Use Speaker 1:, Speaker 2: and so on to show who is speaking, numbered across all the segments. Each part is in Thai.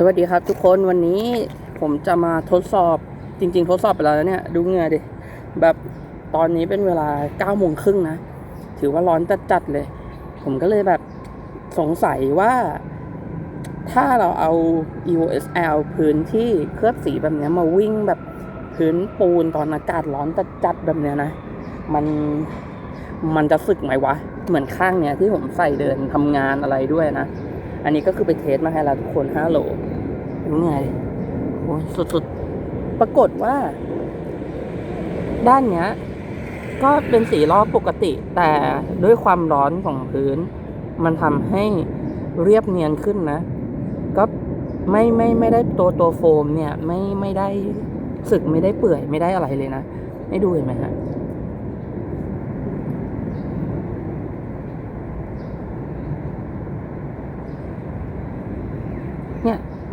Speaker 1: สวัสดีครับทุกคนวันนี้ผมจะมาทดสอบจริง ๆ ทดสอบไปแล้วเนี่ย ดูเหงื่อดิ แบบตอนนี้เป็นเวลา9ก้าโมงครึ่งนะ ถือว่าร้อนจัดๆเลย ผมก็เลยแบบสงสัยว่า ถ้าเราเอา EOSL พื้นที่เคลือบสีแบบนี้มาวิ่งแบบพื้นปูนตอนอากาศร้อนจัดๆแบบเนี้ยนะ มันมันจะสึกไหมวะ เหมือนข้างเนี้ยที่ผมใส่เดินทำงานอะไรด้วยนะ อันนี้ก็คือไปเทสมาให้เราทุกคน5โลเป็นไงโอ้ยสุดๆ ปรากฏว่า ด้านเนี้ย ก็เป็นสีรอบปกติ แต่ด้วยความร้อนของพื้น มันทำให้เรียบเนียนขึ้นนะ ก็ไม่ไม่ไม่ได้ตัวตัวโฟมเนี่ย ไม่ไม่ได้สึกไม่ได้เปื่อยไม่ได้อะไรเลยนะให้ดูเห็นไหมฮะ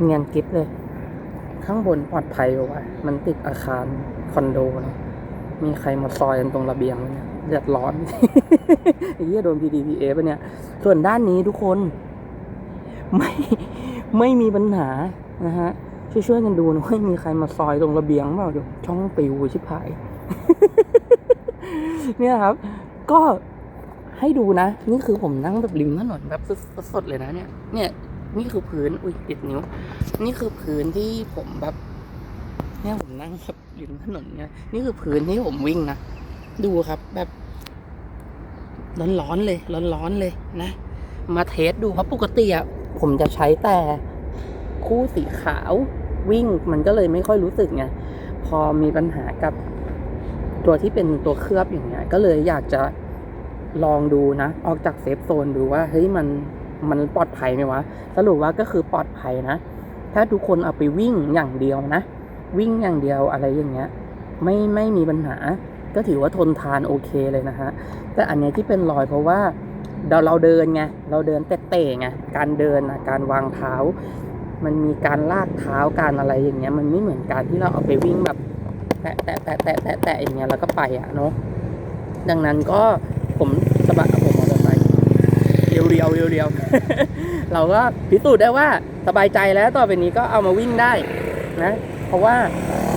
Speaker 1: เนี่ยนกิฟเลย ข้างบนปลอดภัยกว่ามันติดอาคารคอนโดนะมีใครมาซอยกันตรงระเบียงเนี่ยเดือดร้อนไอ้เหี้ยโดน PDPA ปะเนี่ย ส่วนด้านนี้ทุกคน ไม่ไม่มีปัญหานะฮะช่วยช่วยๆกันดูนะว่ามีใครมาซอยตรงระเบียงเปล่าเดี๋ยวช่องปิวชิบหาย เนี่ยครับ ก็ให้ดูนะ นี่คือผมนั่งแบบริมถนนแบบสดๆเลยนะเนี่ย เนี่ย นี่คือพื้น อุ้ยติดนิ้ว นี่คือพื้นที่ผมแบบเนี่ยผมนั่งแบบริมถนนเนี่ย นี่คือพื้นที่ผมวิ่งนะ ดูครับแบบร้อนๆเลย ร้อนๆเลยนะ มาเทสดูเพราะปกติอะผมจะใช้แต่คู่สีขาววิ่งมันก็เลยไม่ค่อยรู้สึกไงพอมีปัญหากับตัวที่เป็นตัวเคลือบอย่างเงี้ย ก็เลยอยากจะลองดูนะ ออกจากเซฟโซนดูว่าเฮ้ยมัน มันปลอดภัยไหมวะ สรุปว่าก็คือปลอดภัยนะ ถ้าทุกคนเอาไปวิ่งอย่างเดียวนะ วิ่งอย่างเดียวอะไรอย่างเงี้ย ไม่ไม่มีปัญหา ก็ถือว่าทนทานโอเคเลยนะฮะ แต่อันเนี้ยที่เป็นรอยเพราะว่าเราเราเดินไง เราเดินเตะๆไง การเดินนะการวางเท้า มันมีการลากเท้าการอะไรอย่างเงี้ย มันไม่เหมือนการที่เราเอาไปวิ่งแบบแตะแตะแตะแตะแตะแตะอย่างเงี้ยแล้วก็ไปอะเนาะ ดังนั้นก็ผมมอเตอร์ไซค์ เรียวเรียวเรียวเรียวเราก็พิสูจน์ได้ว่าสบายใจแล้วต่อไปนี้ก็เอามาวิ่งได้นะ เพราะว่า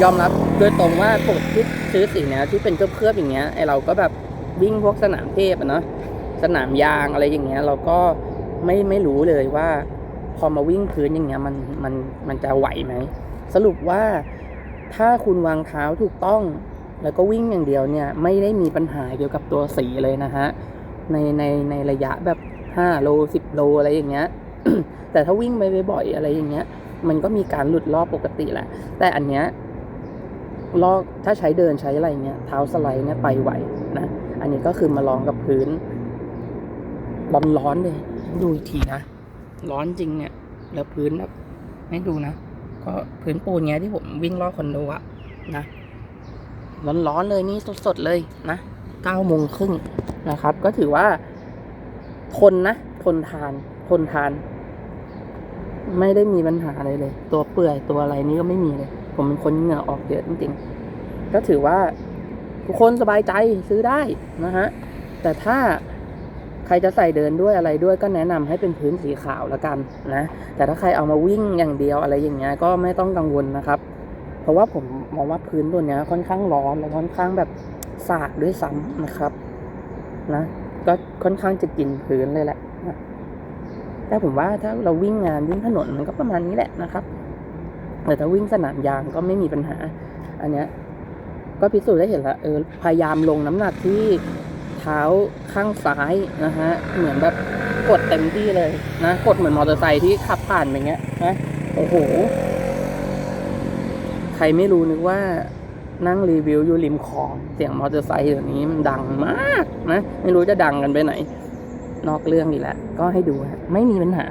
Speaker 1: ยอมรับโดยตรงว่าปกติซื้อสีเนี้ยที่เป็นเคลือบๆอย่างเงี้ยไอเราก็แบบวิ่งพวกสนามเทพอะเนาะสนามยางอะไรอย่างเงี้ย เราก็ไม่ไม่รู้เลยว่า พอมาวิ่งพื้นอย่างเงี้ยมันมันมันจะไหวไหมสรุปว่าถ้าคุณวางเท้าถูกต้อง แล้วก็วิ่งอย่างเดียวเนี่ยไม่ได้มีปัญหาเกี่ยวกับตัวสีเลยนะฮะในในในระยะแบบ 5โล10โลอะไรอย่างเงี้ย แต่ถ้าวิ่งไปบ่อยๆอะไรอย่างเงี้ย มันก็มีการหลุดรอบปกติแหละ แต่อันเนี้ยลอกถ้าใช้เดินใช้อะไรเงี้ยเท้าสไลด์เนี่ยไปไหวนะ อันนี้ก็คือมาลองกับพื้น ร้อนๆเลย ดูอีกทีนะ ร้อนจริงเนี่ย แล้วพื้นแบบให้ดูนะ ก็พื้นปูนเงี้ยที่ผมวิ่งรอบคอนโดอะนะ ร้อนๆเลยนี่สดๆเลยนะเก้าโมงครึ่งนะครับ ก็ถือว่า ทนนะทนทานทนทาน ไม่ได้มีปัญหาอะไรเลย ตัวเปื่อยตัวอะไรนี่ก็ไม่มีเลย ผมเป็นคนเหงื่อออกเยอะจริงๆ ก็ถือว่าทุกคนสบายใจซื้อได้นะฮะ แต่ถ้าใครจะใส่เดินด้วยอะไรด้วยก็แนะนำให้เป็นพื้นสีขาวแล้วกันนะ แต่ถ้าใครเอามาวิ่งอย่างเดียวอะไรอย่างเงี้ยก็ไม่ต้องกังวลนะครับ เพราะว่าผมมองว่าพื้นตัวเนี้ยค่อนข้างร้อนและค่อนข้างแบบสาดด้วยซ้ำนะครับ นะ ก็ค่อนข้างจะกินพื้นเลยแหละนะแต่ผมว่าถ้าเราวิ่งงานวิ่งถนนมันก็ประมาณนี้แหละนะครับแต่ถ้าวิ่งสนามยางก็ไม่มีปัญหา อันเนี้ยก็พิสูจน์ได้เห็นละเออพยายามลงน้ำหนักที่เท้าข้างซ้ายนะฮะเหมือนแบบกดเต็มที่เลยนะกดเหมือนมอเตอร์ไซค์ที่ขับผ่านไปเงี้ยนะโอ้โห ใครไม่รู้นึกว่า นั่งรีวิวอยู่ริมคลอง เสียงมอเตอร์ไซค์เดี๋ยวนี้มันดังมากนะ ไม่รู้จะดังกันไปไหน นอกเรื่องอีกแล้วก็ให้ดูฮะไม่มีปัญหา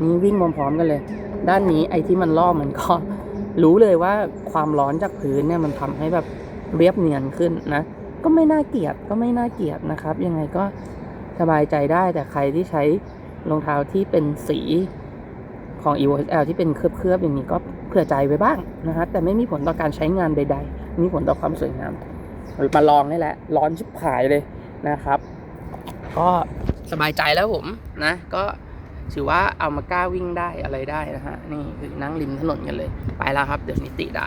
Speaker 1: นี่วิ่งพร้อมๆกันเลย ด้านนี้ไอ้ที่มันล่อมันก็รู้เลยว่าความร้อนจากพื้นเนี่ยมันทำให้แบบเรียบเนียนขึ้นนะ ก็ไม่น่าเกลียดก็ไม่น่าเกลียดนะครับ ยังไงก็สบายใจได้แต่ใครที่ใช้รองเท้าที่เป็นสี ของ EOSL ที่เป็นเคลือบๆอย่างนี้ก็เผื่อใจไว้บ้างนะครับแต่ไม่มีผลต่อการใช้งานใด ๆ มีผลต่อความสวยงามมาลองนี่แหละ ร้อนชิบหายเลยนะครับ ก็สบายใจแล้วผมนะ ก็ถือว่าเอามากล้าวิ่งได้อะไรได้นะฮะ นี่คือนั่งริมถนนกันเลย ไปแล้วครับ เดี๋ยวนิติดา